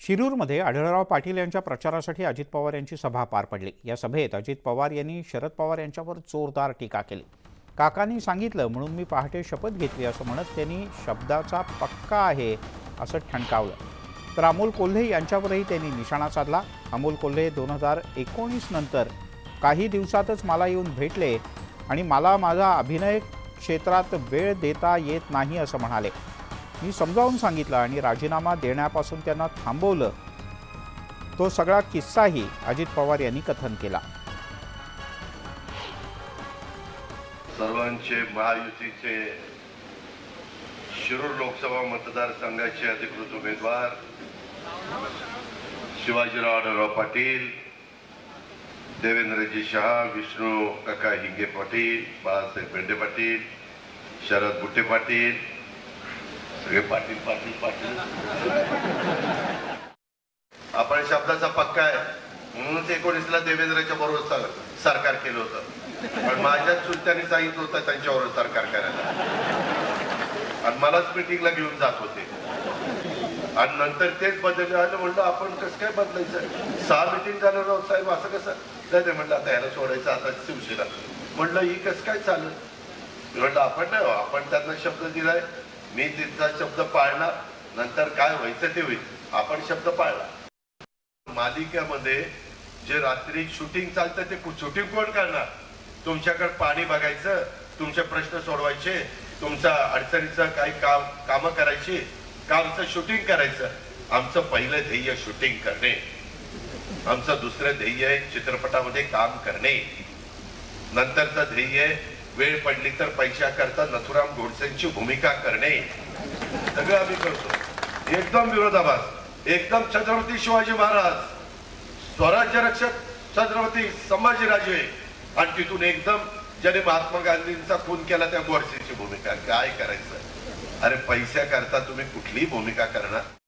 शिरूरमध्ये आढळराव पाटील यांच्या प्रचारासाठी अजित पवार यांची सभा पार पडली. या सभेत अजित पवार यांनी शरद पवार यांच्यावर जोरदार टीका केली. काकांनी सांगितलं म्हणून मी पहाटे शपथ घेतली असं म्हणत त्यांनी शब्दाचा पक्का आहे असं ठणकावलं. तर अमोल कोल्हे यांच्यावरही त्यांनी निशाणा साधला. अमोल कोल्हे दोन हजार एकोणीस नंतर काही दिवसातच मला येऊन भेटले आणि मला माझा अभिनय क्षेत्रात वेळ देता येत नाही असं म्हणाले. मी समजावून सांगितलं आणि राजीनामा देण्यापासून त्यांना थांबवलं. तो सगळा किस्साही अजित पवार यांनी कथन केला. सर्वांचे महायुतीचे शिरूर लोकसभा मतदारसंघाचे अधिकृत उमेदवार शिवाजीराव आढळराव पाटील देवेंद्रजी शहा विष्णू काका हिंगे पाटील बाळासाहेब पेंडे पाटील शरद बुट्टे पाटील सगळे पाटील पाटील पाटील. आपण शब्दाचा पक्का आहे. म्हणूनच एकोणीसला देवेंद्रच्या बरोबर सरकार केलं होतं. पण माझ्याच चुलत्यांनी सांगितलं होतं त्यांच्यावर सरकार करायला. आणि मलाच मिटिंगला घेऊन जात होते. आणि नंतर तेच बदलले आलं म्हणलं आपण कसं काय बदलायचं? सहा मिटिंग झालं राव साहेब असं कसं? नाही ते म्हणलं आता याला सोडायचं आता शिवसेना. म्हणलं ही कसं काय चाललं? म्हणलं आपण नाही आपण त्यांना शब्द दिलाय. मी तिथला शब्द पाळला नंतर काय व्हायचं ते होईल. आपण शब्द पाळला मालिकेमध्ये जे रात्री शूटिंग चालतं ते शूटिंग कोण करणार? तुमच्याकडे पाणी बघायचं तुमचे प्रश्न सोडवायचे तुमच्या अडचणीचं काही काम कामं करायची का आमचं शूटिंग करायचं. आमचं पहिलं ध्येय शूटिंग करणे. आमचं दुसरं ध्येय चित्रपटामध्ये काम करणे. नंतरचं ध्येय वेळ पडली तर पैशाकरता नथुराम गोडसेंची भूमिका करणे. सगळं आम्ही करतो. एकदम विरोधाभास. एकदम छत्रपती शिवाजी महाराज. स्वराज्य रक्षक छत्रपती संभाजीराजे. आणि तिथून एकदम ज्याने महात्मा गांधींचा खून केला त्या गोडसेची भूमिका. काय करायचं? अरे पैशाकरता तुम्ही कुठलीही भूमिका करणार.